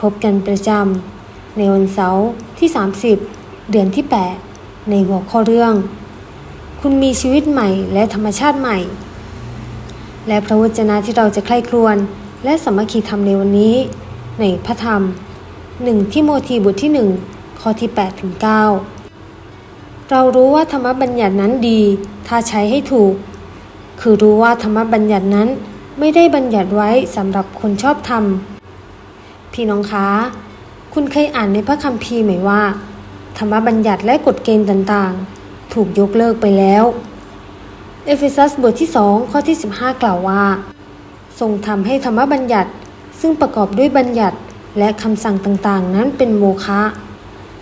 พบกันประจำในวันเสาร์ที่ 30 เดือนที่ 8 ในหัวข้อเรื่อง คุณมีชีวิตใหม่และธรรมชาติใหม่ และพระวจนะที่เราจะใคร่ครวญและสมัคคีธรรมในวันนี้ ในพระธรรม1ที่โมธีบทที่ 1 ข้อที่8ถึง9เรารู้ว่าธรรมบัญญัตินั้นดี ถ้าใช้ให้ถูก คือรู้ว่าธรรมบัญญัตินั้นไม่ได้บัญญัติไว้สำหรับคนชอบธรรม พี่น้องคะ คุณเคยอ่านในพระคัมภีร์ไหมว่า ธรรมบัญญัติและกฎเกณฑ์ต่างๆ ถูกยกเลิกไปแล้ว เอเฟซัสบทที่ 2 ข้อที่ 15 กล่าวว่า ทรงทำให้ธรรมบัญญัติ ซึ่งประกอบด้วยบัญญัติและคำสั่งต่างๆ นั้นเป็นโมฆะ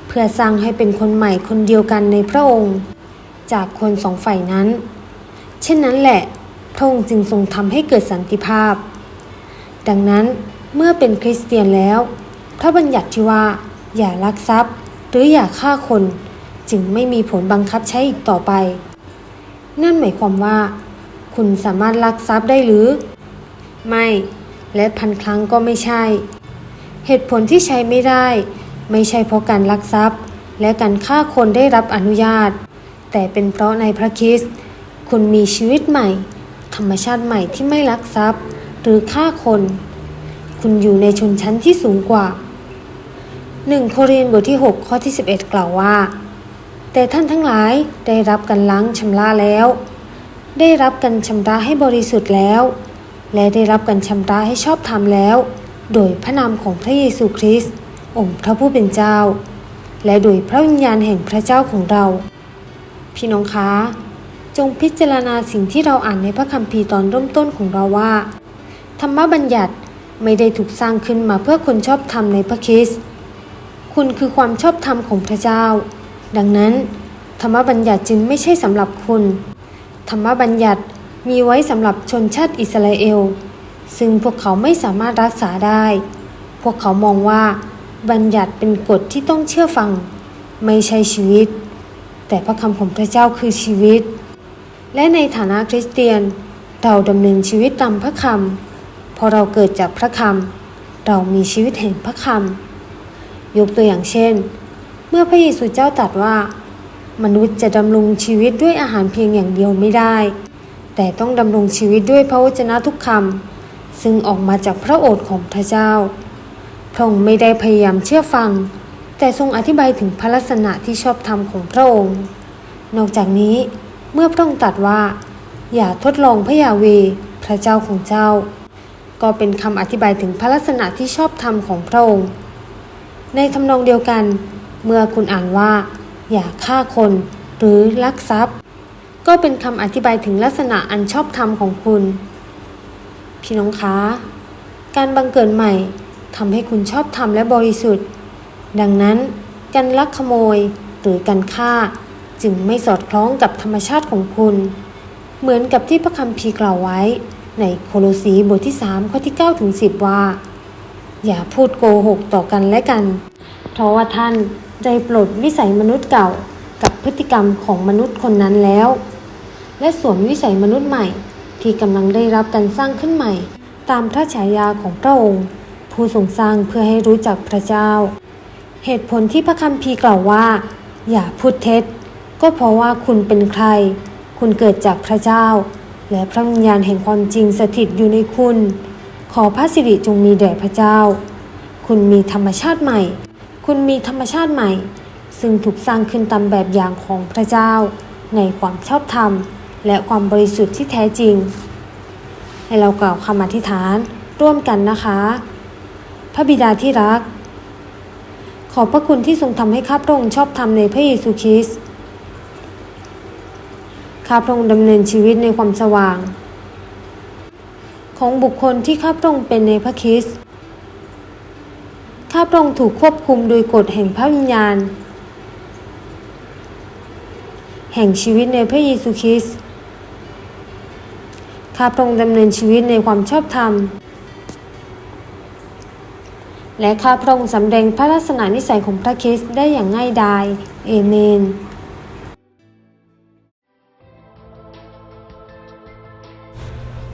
เพื่อสร้างให้เป็นคนใหม่คนเดียวกันในพระองค์ จากคนสองฝ่ายนั้น เช่นนั้นแหละ พระองค์จึงทรงทำให้เกิดสันติภาพ ดังนั้น เมื่อเป็นคริสเตียนแล้ว พระบัญญัติที่ว่า อย่าลักทรัพย์ หรืออย่าฆ่าคน จึงไม่มีผลบังคับใช้อีกต่อไป นั่นหมายความว่า คุณสามารถลักทรัพย์ได้หรือ ไม่ และพันครั้งก็ไม่ใช่ เหตุผลที่ใช้ไม่ได้ ไม่ใช่เพราะการลักทรัพย์ และการฆ่าคนได้รับอนุญาต แต่เป็นเพราะในพระคริสต์คุณมีชีวิตใหม่ ธรรมชาติใหม่ที่ไม่ลักทรัพย์ หรือฆ่าคน คุณอยู่ในชนชั้นที่สูงกว่า 1 โครินธ์บทที่ 6 ข้อที่ 11 กล่าวว่า แต่ท่านทั้งหลายได้รับการล้างชำระแล้ว ได้รับการชำระให้บริสุทธิ์แล้ว และได้รับการชำระให้ชอบธรรมแล้ว โดยพระนามของพระเยซูคริสต์องค์พระผู้เป็นเจ้า และโดยพระวิญญาณแห่งพระเจ้าของเรา พี่น้องคะจงพิจารณาสิ่งที่เราอ่านในพระคัมภีร์ตอนเริ่มต้นของเราว่า ธรรมบัญญัติ ไม่ได้ถูกสร้างขึ้นมาเพื่อคนชอบธรรมในพระคริสต์คุณคือความชอบธรรมของพระเจ้า ดังนั้น ธรรมบัญญัติจึงไม่ใช่สำหรับคุณ ธรรมบัญญัติมีไว้สำหรับชนชาติอิสราเอล ซึ่งพวกเขาไม่สามารถรักษาได้ พวกเขามองว่า บัญญัติเป็นกฎที่ต้องเชื่อฟัง ไม่ใช่ชีวิต แต่พระคำของพระเจ้าคือชีวิต และในฐานะคริสเตียน เราดำเนินชีวิตตามพระคำ พราะเราเกิดจากพระคำเรามีชีวิตแห่งพระคำยกตัวอย่างเช่น เมื่อพระเยซูเจ้าตรัสว่า มนุษย์จะดำรงชีวิตด้วยอาหารเพียงอย่างเดียวไม่ได้ แต่ต้องดำรงชีวิตด้วยพระวจนะทุกคำซึ่งออกมาจากพระโอษฐ์ของพระเจ้าพระองค์ไม่ได้พยายามเชื่อฟัง แต่ทรงอธิบายถึงพระลักษณะที่ชอบธรรมของพระองค์ นอกจากนี้เมื่อพระองค์ตรัสว่า อย่าทดลองพระยาเว พระเจ้าของเจ้า ก็เป็นคำอธิบายถึงพระลักษณะที่ชอบธรรมของพระองค์ ในทำนองเดียวกัน เมื่อคุณอ่านว่า อย่าฆ่าคนหรือลักทรัพย์ ก็เป็นคำอธิบายถึงลักษณะอันชอบธรรมของคุณ พี่น้องคะการบังเกิดใหม่ทำให้คุณชอบธรรมและบริสุทธิ์ ดังนั้นการลักขโมยหรือการฆ่าจึงไม่สอดคล้องกับธรรมชาติของคุณ เหมือนกับที่พระคัมภีร์กล่าวไว้ ในโคโลสีบทที่ 3 ข้อที่9ถึง10 ว่า อย่าพูดโกหกต่อกันและกัน เพราะว่าท่านได้ปลดวิสัยมนุษย์เก่ากับพฤติกรรมของมนุษย์คนนั้นแล้ว และสวมวิสัยมนุษย์ใหม่ ที่กำลังได้รับการสร้างขึ้นใหม่ ตามพระฉายาของพระองค์ ผู้ทรงสร้างเพื่อให้รู้จักพระเจ้า เหตุผลที่พระคัมภีร์กล่าวว่า อย่าพูดเท็จ ก็เพราะว่าคุณเป็นใคร คุณเกิดจากพระเจ้า และพระวิญญาณแห่งความจริงสถิตอยู่ในคุณ ขอพระสิริจงมีแด่พระเจ้า คุณมีธรรมชาติใหม่ คุณมีธรรมชาติใหม่ ซึ่งถูกสร้างขึ้นตามแบบอย่างของพระเจ้า ในความชอบธรรม และความบริสุทธิ์ที่แท้จริง ให้เรากล่าวคำอธิษฐานร่วมกันนะคะ พระบิดาที่รัก ขอบพระคุณที่ทรงทำให้ข้าพระองค์ชอบธรรมในพระเยซูคริสต์ ข้าพระองค์ดำเนินชีวิตในความสว่าง ของบุคคลที่ข้าพระองค์เป็นในพระคริสต์ข้าพระองค์ถูกควบคุมโดยกฎแห่งพระวิญญาณ แห่งชีวิตในพระเยซูคริสต์ข้าพระองค์ดำเนินชีวิตในความชอบธรรม และข้าพระองค์สำแดงพระลักษณะนิสัยของพระคริสต์ได้อย่างง่ายดาย เอเมน